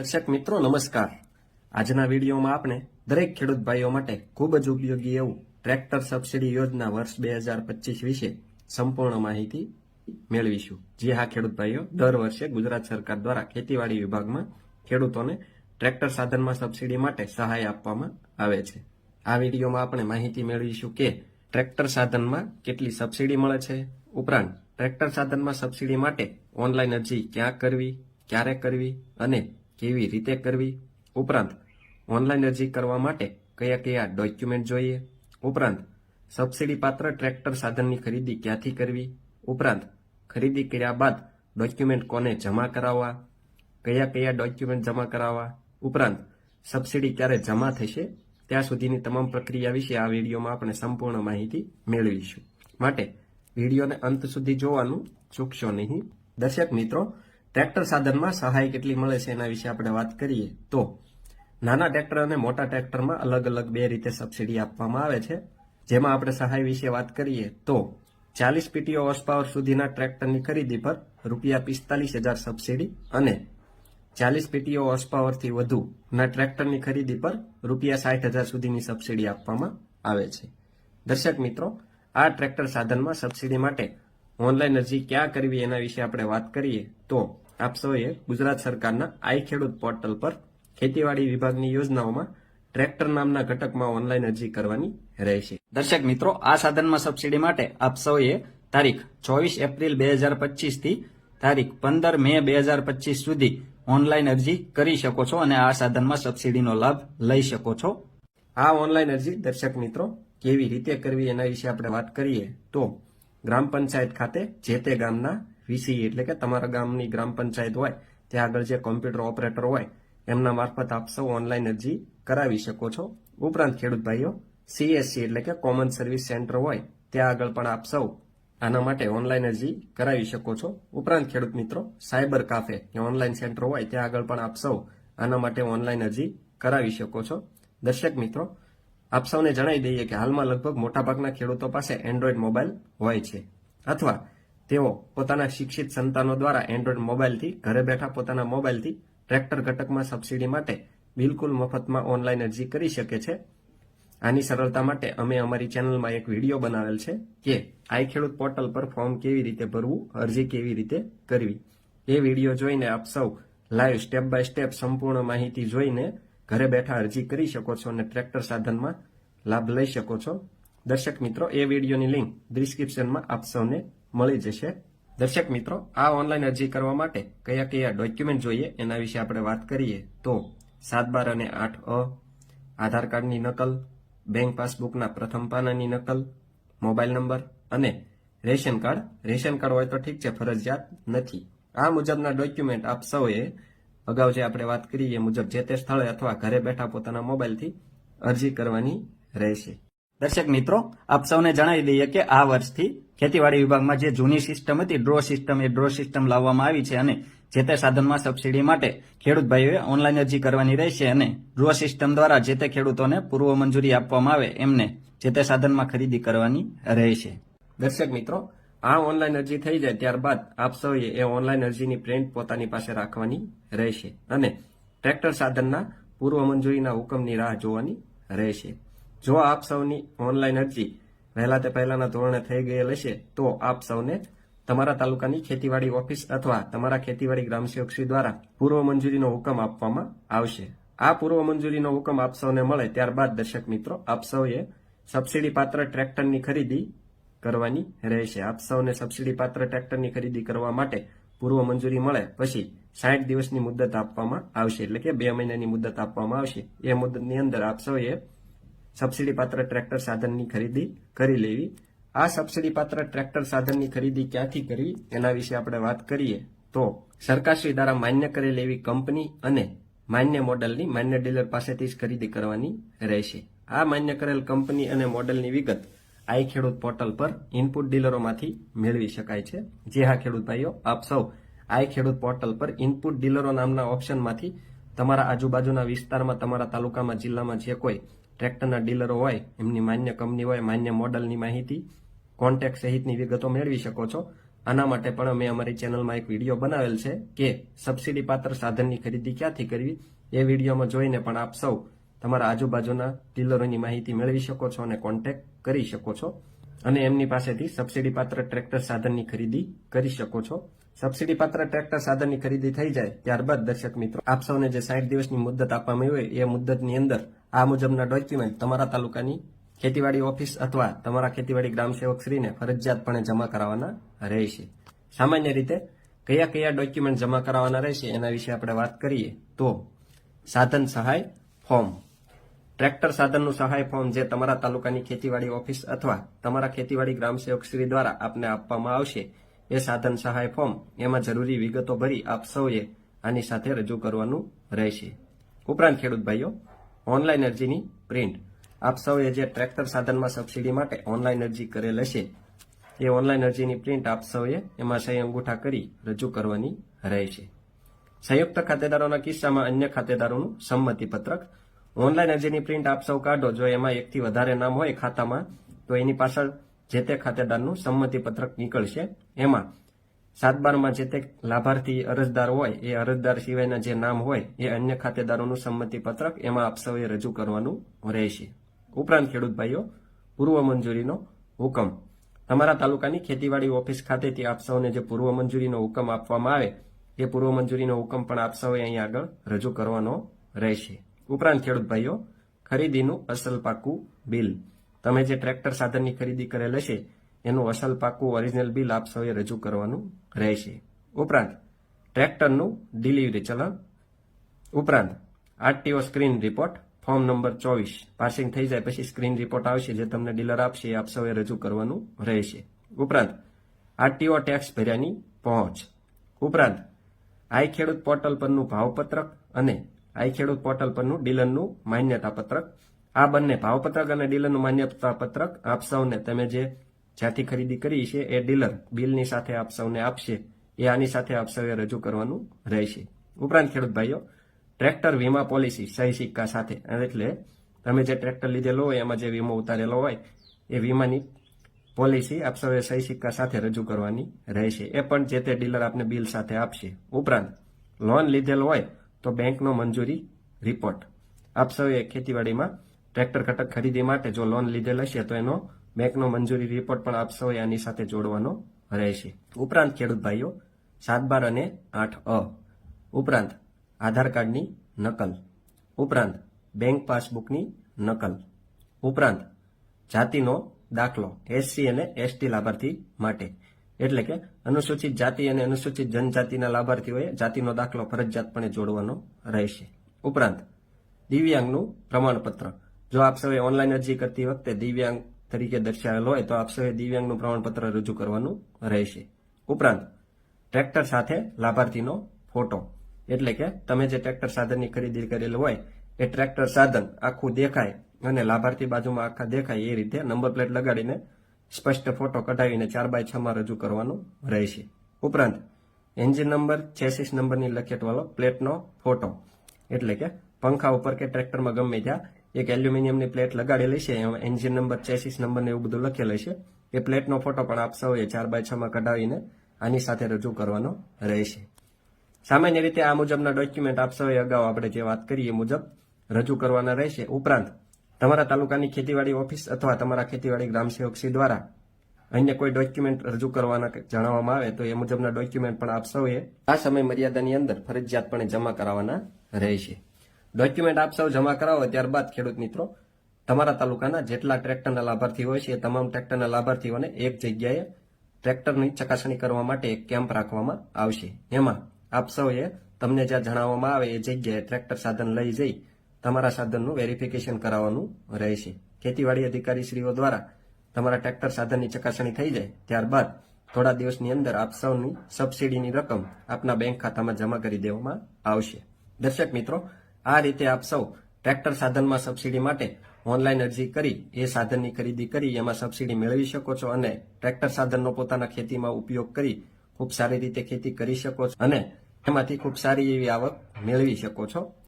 દર્શક મિત્રો, નમસ્કાર. આજના વિડીયોમાં આપણે દરેક ખેડૂત ભાઈઓ માટે ખૂબ જ ઉપયોગી એવું ટ્રેક્ટર સબસિડી યોજના વર્ષ બે હજાર પચીસ વિશે સંપૂર્ણ માહિતી મેળવીશું. જે હા, ખેડૂત ભાઈઓ, દર વર્ષે ગુજરાત સરકાર દ્વારા ખેતીવાડી વિભાગમાં ખેડૂતોને ટ્રેક્ટર સાધનમાં સબસિડી માટે સહાય આપવામાં આવે છે. આ વિડીયોમાં આપણે માહિતી મેળવીશું કે ટ્રેક્ટર સાધનમાં કેટલી સબસિડી મળે છે. ઉપરાંત, ટ્રેક્ટર સાધનમાં સબસિડી માટે ઓનલાઈન અરજી ક્યાં કરવી, ક્યારે કરવી અને કેવી રીતે કરવી? ઉપરાંત, ઓનલાઈન અરજી કરવા માટે કયા કયા ડોક્યુમેન્ટ જોઈએ? ઉપરાંત, સબસિડી પાત્ર ટ્રેક્ટર સાધનની ખરીદી ક્યાંથી કરવી? ઉપરાંત, ખરીદી કર્યા બાદ ડોક્યુમેન્ટ કોને જમા કરાવવા? કયા કયા ડોક્યુમેન્ટ જમા કરાવવા? ઉપરાંત, સબસિડી ક્યારે જમા થશે? ત્યાં સુધીની તમામ પ્રક્રિયા વિશે આ વિડીયોમાં આપણે સંપૂર્ણ માહિતી મેળવીશું. માટે, વિડીયોને અંત સુધી જોવાનું ચૂકશો નહીં. દર્શક મિત્રો ટ્રેક્ટર સાધનમાં સહાય કેટલી મળે છે એના વિશે આપણે વાત કરીએ તો નાના ટ્રેક્ટર અને મોટા ટ્રેક્ટરમાં અલગ અલગ બે રીતે સબસિડી આપવામાં આવે છે. જેમાં આપણે સહાય વિશે વાત કરીએ તો ચાલીસ પીટીઓ હોર્સ પાવર સુધીના ટ્રેક્ટરની ખરીદી પર રૂપિયા પિસ્તાલીસ હજાર સબસિડી અને ચાલીસ પીટીઓ હોર્સ પાવરથી વધુના ટ્રેક્ટરની ખરીદી પર રૂપિયા સાઠ હજાર સુધીની સબસિડી આપવામાં આવે છે. દર્શક મિત્રો, આ ટ્રેક્ટર સાધનમાં સબસિડી માટે ઓનલાઈન અરજી ક્યાં કરવી એના વિશે આપણે વાત કરીએ તો આપ સૌએ ગુજરાત સરકારના આઈ ખેડૂત પોર્ટલ પર ખેતીવાડી વિભાગની યોજનાઓમાં ટ્રેક્ટર નામના ઘટકમાં ઓનલાઈન અરજી કરવાની રહેશે. દર્શક મિત્રો આ સાધનમાં સબસિડી માટે આપ સૌએ તારીખ ચોવીસ એપ્રિલ બે હજારથી તારીખ પંદર મે બે હજાર પચીસ સુધી ઓનલાઈન અરજી કરી શકો છો અને આ સાધનમાં સબસિડીનો લાભ લઈ શકો છો. આ ઓનલાઈન અરજી દર્શક મિત્રો કેવી રીતે કરવી એના વિશે આપણે વાત કરીએ તો ગ્રામ પંચાયત ખાતે, જે તે ગામના વીસી એટલે કે તમારા ગામની ગ્રામ પંચાયત હોય, ત્યાં આગળ જે કોમ્પ્યુટર ઓપરેટર હોય, એમના મારફત આપ સૌ ઓનલાઈન અરજી કરાવી શકો છો. ઉપરાંત ખેડૂત ભાઈઓ સીએસસી એટલે કે કોમન સર્વિસ સેન્ટર હોય, ત્યાં આગળ પણ આપ સૌ આના માટે ઓનલાઈન અરજી કરાવી શકો છો. ઉપરાંત ખેડૂત મિત્રો, સાયબર કાફે કે ઓનલાઈન સેન્ટર હોય, ત્યાં આગળ પણ આપ સૌ આના માટે ઓનલાઈન અરજી કરાવી શકો છો. દર્શક મિત્રો આપ સૌને જણાવી દઈએ કે હાલમાં લગભગ મોટાભાગના ખેડૂતો પાસે એન્ડ્રોઈડ મોબાઈલ હોય છે. અથવા તેઓ પોતાના શિક્ષિત સંતાનો દ્વારા એન્ડ્રોઈડ મોબાઈલથી ઘરે બેઠા પોતાના મોબાઈલથી ટ્રેક્ટર ઘટકમાં સબસિડી માટે બિલકુલ મફતમાં ઓનલાઈન અરજી કરી શકે છે. આની સરળતા માટે અમે અમારી ચેનલમાં એક વીડિયો બનાવેલ છે કે આઈ ખેડૂત પોર્ટલ પર ફોર્મ કેવી રીતે ભરવું, અરજી કેવી રીતે કરવી. એ વીડિયો જોઈને આપ સૌ લાઈવ સ્ટેપ બાય સ્ટેપ સંપૂર્ણ માહિતી જોઈને ઘરે બેઠા અરજી કરી શકો છો અને ટ્રેક્ટર સાધનમાં લાભ લઈ શકો છો. દર્શક મિત્રો, એ વિડીયોની લિંક ડિસ્ક્રિપ્શનમાં આપ સૌને મળી જશે. દર્શક મિત્રો, આ ઓનલાઈન અરજી કરવા માટે કયા કયા ડોક્યુમેન્ટ જોઈએ એના વિશે આપણે વાત કરીએ તો સાત બાર અને આઠ અ, આધાર કાર્ડની નકલ બેંક પાસબુકના પ્રથમ પાનાની નકલ મોબાઈલ નંબર અને રેશન કાર્ડ. રેશન કાર્ડ હોય તો ઠીક છે, ફરજિયાત નથી. આ મુજબના ડોક્યુમેન્ટ આપ સૌએ અગાઉ જે આપણે વાત કરી એ મુજબ જે તે સ્થળે અથવા ઘરે બેઠા પોતાના મોબાઈલથી અરજી કરવાની રહેશે. દર્શક મિત્રો આપ સૌને જણાવી દઈએ કે આ વર્ષથી ખેતીવાડી વિભાગમાં જે જૂની સિસ્ટમ હતી ડ્રો સિસ્ટમ એ ડ્રો સિસ્ટમ લાવવામાં આવી છે અને જે તે સાધનમાં સબસિડી માટે ખેડૂત ભાઈઓએ ઓનલાઈન અરજી કરવાની રહેશે અને ડ્રો સિસ્ટમ દ્વારા જે તે ખેડૂતોને પૂર્વ મંજૂરી આપવામાં આવે એમને જે તે સાધનમાં ખરીદી કરવાની રહેશે. દર્શક મિત્રો આ ઓનલાઈન અરજી થઈ જાય ત્યારબાદ આપ સૌએ એ ઓનલાઈન અરજીની પ્રિન્ટ પોતાની પાસે રાખવાની રહેશે અને ટ્રેક્ટર સાધનના પૂર્વ મંજૂરીના હુકમની રાહ જોવાની રહેશે. જો આપ સૌની ઓનલાઈન અરજી વહેલા તે પહેલાના ધોરણે થઈ ગયેલ હશે, તો આપ સૌને તમારા તાલુકાની ખેતીવાડી ઓફિસ અથવા તમારા ખેતીવાડી ગ્રામસેવકશ્રી દ્વારા પૂર્વ મંજૂરીનો હુકમ આપવામાં આવશે. આ પૂર્વ મંજૂરીનો હુકમ આપ સૌને મળે ત્યારબાદ દર્શક મિત્રો, આપ સૌએ સબસિડી પાત્ર ટ્રેક્ટરની ખરીદી કરવાની રહેશે. આપ સૌને સબસિડી પાત્ર ટ્રેક્ટરની ખરીદી કરવા માટે પૂર્વ મંજૂરી મળે પછી સાઠ દિવસની મુદત આપવામાં આવશે. એટલે કે બે મહિનાની મુદત આપવામાં આવશે. એ મુદતની અંદર આપ સૌએ સબસિડી પાત્ર ટ્રેક્ટર સાધનની ખરીદી કરી લેવી. આ સબસિડી પાત્ર ટ્રેક્ટર સાધનની ખરીદી ક્યાંથી કરવી? એના વિશે આપણે વાત કરીએ તો સરકારશ્રી દ્વારા માન્ય કરેલ એવી કંપની અને માન્ય મોડલની માન્ય ડીલર પાસેથી જ ખરીદી કરવાની રહેશે. આ માન્ય કરેલ કંપની અને મોડલની વિગત આઈ ખેડૂત પોર્ટલ પર ઇનપુટ ડીલરોમાંથી મેળવી શકાય છે. જે હા, ખેડૂત ભાઈઓ, આપ સૌ આઈ ખેડૂત પોર્ટલ પર ઇનપુટ ડીલરો નામના ઓપ્શનમાંથી તમારા આજુબાજુના વિસ્તારમાં, તમારા તાલુકામાં, જિલ્લામાં જે કોઈ ટ્રેક્ટરના ડીલરો હોય, એમની માન્ય કંપની હોય, માન્ય મોડલની માહિતી કોન્ટેક્ટ સહિતની વિગતો મેળવી શકો છો. આના માટે પણ અમે અમારી ચેનલમાં એક વીડિયો બનાવેલ છે કે સબસિડી પાત્ર સાધનની ખરીદી ક્યાંથી કરવી? એ વિડીયોમાં જોઈને પણ આપ સૌ તમારા આજુબાજુના ડીલરોની માહિતી મેળવી શકો છો અને કોન્ટેક્ટ કરી શકો છો. અને એમની પાસેથી સબસિડી પાત્ર ટ્રેક્ટર સાધનની ખરીદી કરી શકો છો. સબસિડી પાત્ર ટ્રેક્ટર સાધનની ખરીદી થઈ જાય ત્યારબાદ દર્શક મિત્રો, આપ સૌને જે સાઠ દિવસની મુદત આપવામાં હોય એ મુદતની અંદર આ મુજબના ડોક્યુમેન્ટ તમારા તાલુકાની ખેતીવાડી ઓફિસ અથવા તમારા ખેતીવાડી ગ્રામ સેવક શ્રીને ફરજિયાતપણે જમા કરાવવાના રહેશે. સામાન્ય રીતે કયા કયા ડોક્યુમેન્ટ જમા કરાવવાના રહેશે એના વિશે આપણે વાત કરીએ તો સાધન સહાય ફોર્મ ટ્રેક્ટર સાધનનું સહાય ફોર્મ જે તમારા તાલુકાની ખેતીવાડી ઓફિસ અથવા તમારા ખેતીવાડી ગ્રામ સેવક શ્રી દ્વારા આપને આપવામાં આવશે, એ સાધન સહાય ફોર્મ એમાં જરૂરી વિગતો ભરી આપ સૌએ આની સાથે રજૂ કરવાનું રહેશે. ઉપરાંત ખેડૂત ભાઈઓ ઓનલાઈન અરજીની પ્રિન્ટ આપ સૌએ જે ટ્રેક્ટર સાધનમાં સબસિડી માટે ઓનલાઈન અરજી કરેલ હશે, એ ઓનલાઈન અરજીની પ્રિન્ટ આપ સૌએ એમાં સહી અંગૂઠા કરી રજૂ કરવાની રહેશે. સંયુક્ત ખાતેદારોના કિસ્સામાં અન્ય ખાતેદારોનું સંમતિ પત્રક ઓનલાઈન અરજીની પ્રિન્ટ આપ સૌ કાઢો. જો એમાં એકથી વધારે નામ હોય ખાતામાં, તો એની પાછળ જે તે ખાતેદારનું સંમતિ પત્રક નીકળશે. એમાં સાત બારમાં જે તે લાભાર્થી અરજદાર હોય, એ અરજદાર સિવાયના જે નામ હોય, એ અન્ય ખાતેદારોનું સંમતિ પત્રક એમાં આપ સૌએ રજૂ કરવાનું રહેશે. ઉપરાંત ખેડૂત ભાઈઓ, પૂર્વ મંજૂરીનો હુકમ. તમારા તાલુકાની ખેતીવાડી ઓફિસ ખાતેથી આપ સૌને જે પૂર્વ મંજૂરીનો હુકમ આપવામાં આવે, એ પૂર્વ મંજૂરીનો હુકમ પણ આપ સૌએ અહીં આગળ રજૂ કરવાનો રહેશે. ઉપરાંત ખેડૂત ભાઈઓ, ખરીદીનું અસલ પાકું બિલ. તમે જે ટ્રેક્ટર સાધનની ખરીદી કરેલ હશે, એનું અસલ પાકું ઓરિજિનલ બિલ આપ સૌએ રજૂ કરવાનું રહેશે. ઉપરાંત, ટ્રેક્ટરનું ડિલિવરી ચલણ. ઉપરાંત RTO screen report form number ચોવીસ. પાસિંગ થઈ જાય પછી સ્ક્રીન રિપોર્ટ આવશે જે તમને ડીલર આપશે, એ આપ સૌએ રજૂ કરવાનું રહેશે. ઉપરાંત આરટીઓ ટેક્સ ભર્યાની પહોંચ. ઉપરાંત, આઈ ખેડૂત પોર્ટલ પરનું ભાવપત્રક અને આઈ ખેડૂત પોર્ટલ પરનું ડીલરનું માન્યતા પત્રક આ બંને ભાવપત્રક અને ડીલરનું માન્યતા પત્રક આપ સૌને તમે જે જ્યાંથી ખરીદી કરી છે એ ડીલર બિલની સાથે આપ સૌને આપશે, એ આની સાથે આપ સૌએ રજૂ કરવાનું રહેશે. ઉપરાંત ખેડૂત ભાઈઓ, ટ્રેક્ટર વીમા પોલિસી સહી સિક્કા સાથે, એટલે તમે જે ટ્રેક્ટર લીધેલો હોય, એમાં જે વીમો ઉતારેલો હોય, એ વીમાની પોલિસી આપ સૌએ સહી સિક્કા સાથે રજૂ કરવાની રહેશે. એ પણ જે તે ડીલર આપને બિલ સાથે આપશે. ઉપરાંત, લોન લીધેલ હોય તો બેંકનો મંજૂરી રિપોર્ટ આપ સૌએ ખેતીવાડીમાં ટ્રેક્ટર ઘટક ખરીદી માટે જો લોન લીધેલ હશે, તો એનો બેંકનો મંજૂરી રિપોર્ટ પણ આપ સૌએ આની સાથે જોડવાનો રહેશે. ઉપરાંત, ખેડૂત ભાઈઓ, સાત બાર અને આઠ અ. ઉપરાંત, આધાર કાર્ડની નકલ. ઉપરાંત, બેંક પાસબુકની નકલ. ઉપરાંત, જાતિનો દાખલો, એસસી અને એસટી લાભાર્થી માટે. એટલે કે અનુસૂચિત જાતિ અને અનુસૂચિત જનજાતિના લાભાર્થીઓએ જાતિનો દાખલો ફરજિયાતપણે જોડવાનો રહેશે. ઉપરાંત, દિવ્યાંગનું પ્રમાણપત્ર. જો આપ સૌએ ઓનલાઈન અરજી કરતી વખતે દિવ્યાંગ તરીકે દર્શાવેલ હોય, તો આપ સૌએ દિવ્યાંગનું પ્રમાણપત્ર રજૂ કરવાનું રહેશે. ઉપરાંત, ટ્રેક્ટર સાથે લાભાર્થીનો ફોટો. એટલે કે તમે જે ટ્રેક્ટર સાધનની ખરીદી કરેલ હોય, એ ટ્રેક્ટર સાધન આખું દેખાય અને લાભાર્થી બાજુમાં આખા દેખાય એ રીતે નંબર પ્લેટ લગાડીને સ્પષ્ટ ફોટો કઢાવીને ચાર બાય છમાં રજૂ કરવાનો રહેશે. ઉપરાંત એન્જિન નંબર ચેસિસ નંબરની લખેટવાળો પ્લેટનો ફોટો. એટલે કે, પંખા ઉપર કે ટ્રેક્ટરમાં ગમે ત્યાં એક એલ્યુમિનિયમની પ્લેટ લગાડેલી છે, એમાં એન્જિન નંબર ચેસિસ નંબરને એવું બધું લખેલું છે. એ પ્લેટનો ફોટો પણ આપ સૌએ ચાર બાય છમાં કઢાવીને આની સાથે રજૂ કરવાનો રહેશે. સામાન્ય રીતે આ મુજબના ડોક્યુમેન્ટ આપ સૌએ અગાઉ આપણે જે વાત કરી એ મુજબ રજૂ કરવાના રહેશે. ઉપરાંત તમારા તાલુકાની ખેતીવાડી ઓફિસ અથવા તમારા ખેતીવાડી ગ્રામ સેવકશ્રી દ્વારા અન્ય કોઈ ડોક્યુમેન્ટ રજૂ કરવાના જણાવવામાં આવે તો એ મુજબના ડોક્યુમેન્ટ પણ આપ સૌએ આ સમય મર્યાદાની અંદર ફરજિયાતપણે જમા કરાવવાના રહેશે. ડોક્યુમેન્ટ આપ સૌ જમા કરાવો ત્યારબાદ, ખેડૂત મિત્રો, તમારા તાલુકાના જેટલા ટ્રેક્ટરના લાભાર્થી હોય છે એ તમામ ટ્રેક્ટરના લાભાર્થીઓને એક જગ્યાએ ટ્રેક્ટરની ચકાસણી કરવા માટે એક કેમ્પ રાખવામાં આવશે. એમાં આપ સૌએ તમને જ્યાં જણાવવામાં આવે એ જગ્યાએ ટ્રેક્ટર સાધન લઈ જઈ તમારા સાધનનું વેરિફિકેશન કરાવવાનું રહેશે. ખેતીવાડી અધિકારીશ્રીઓ દ્વારા તમારા ટ્રેક્ટર સાધનની ચકાસણી થઈ જાય ત્યારબાદ થોડા દિવસની અંદર આપ સૌની સબસિડીની રકમ આપના બેંક ખાતામાં જમા કરી દેવામાં આવશે. દર્શક મિત્રો, આ રીતે આપ સૌ ટ્રેક્ટર સાધનમાં સબસિડી માટે ઓનલાઈન અરજી કરી, એ સાધનની ખરીદી કરી, એમાં સબસિડી મેળવી શકો છો અને ટ્રેક્ટર સાધનનો પોતાના ખેતીમાં ઉપયોગ કરી ખૂબ સારી રીતે ખેતી કરી શકો છો અને એમાંથી ખૂબ સારી એવી આવક મેળવી શકો છો.